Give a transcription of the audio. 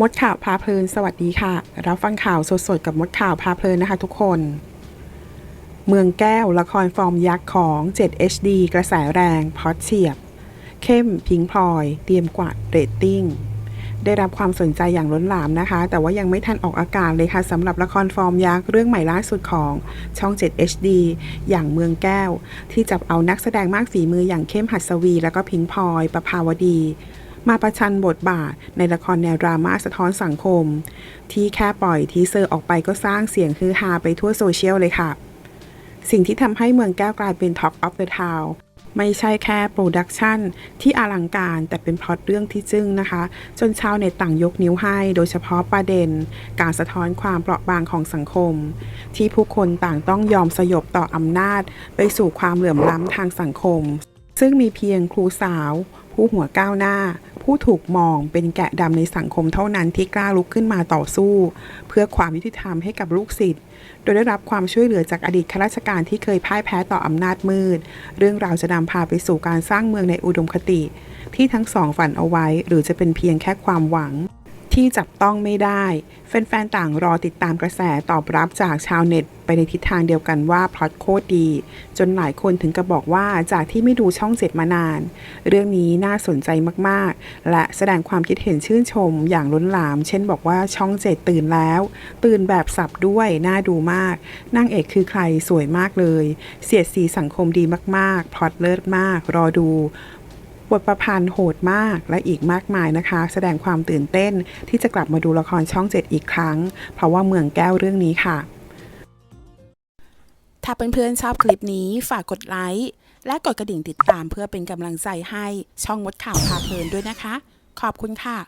มดข่าวพาเพลินสวัสดีค่ะ รับฟังข่าวสดๆกับมดข่าวพาเพลินนะคะทุกคน เมืองแก้วละครฟอร์มยักษ์ของ 7 HD กระแสแรงพอดเฉียบ เข้มพิงพลอย เตรียมกวาดเรตติ้ง ได้รับความสนใจอย่างล้นหลามนะคะ แต่ว่ายังไม่ทันออกอากาศเลยค่ะสำหรับละครฟอร์มยักษ์เรื่องใหม่ล่าสุดของช่อง 7 HD อย่างเมืองแก้ว ที่จับเอานักแสดงมากฝีมืออย่างเข้มหัสวี แล้วก็พิงพลอยประภาวดี มาประชันบทบาทในละครแนวดราม่าสะท้อนสังคม ที่แค่ปล่อยทีเซอร์ออกไปก็สร้างเสียงฮือฮาไปทั่วโซเชียลเลยค่ะ สิ่งที่ทำให้เมืองแก้วกลายเป็น Talk of the Town ไม่ใช่แค่โปรดักชันที่อลังการแต่เป็นพล็อตเรื่องที่จึ้งนะคะ จนชาวเน็ตต่างยกนิ้วให้ โดยเฉพาะประเด็น การสะท้อนความเปราะบางของสังคม ที่ผู้คนต่างต้องยอมสยบต่ออำนาจ ไปสู่ความเหลื่อมล้ำทางสังคม ซึ่งมีเพียงครูสาว ผู้หัวก้าวหน้า ผู้ถูกมองเป็นแกะดำในสังคมเท่านั้นที่กล้าลุกขึ้นมาต่อสู้ เพื่อความยุติธรรมให้กับลูกศิษย์โดยได้รับความช่วยเหลือจากอดีตข้าราชการที่เคยพ่ายแพ้ต่ออำนาจมืด เรื่องราวจะนำพาไปสู่การสร้างเมืองในอุดมคติ ที่ทั้งสองฝันเอาไว้ หรือจะเป็นเพียงแค่ความหวัง ที่จับต้องไม่ได้ แฟนๆ ต่างรอติดตามกระแสตอบรับจากชาวเน็ต ไปในทิศทางเดียวกันว่าพล็อตโคตรดี จนหลายคนถึงกับบอกว่าจากที่ไม่ดูช่องเจ็ดมานาน เรื่องนี้น่าสนใจมากๆ และแสดงความคิดเห็นชื่นชมอย่างล้นหลาม เช่นบอกว่าช่องเจ็ดตื่นแล้ว ตื่นแบบสับด้วย น่าดูมากนางเอกคือใครสวยมากเลย เสียดสีสังคมดีมากๆพล็อตเลิศมาก รอดู บทประพันธ์โหดมากและอีกมากมายนะคะ แสดงความตื่นเต้นที่จะกลับมาดูละครช่องเจ็ดอีกครั้ง เพราะว่าเมืองแก้วเรื่องนี้ค่ะ ถ้าเพื่อนๆชอบคลิปนี้ฝากกดไลค์และกดกระดิ่งติดตามเพื่อเป็นกำลังใจให้ช่องมดข่าวพาเพลินด้วยนะคะ ขอบคุณค่ะ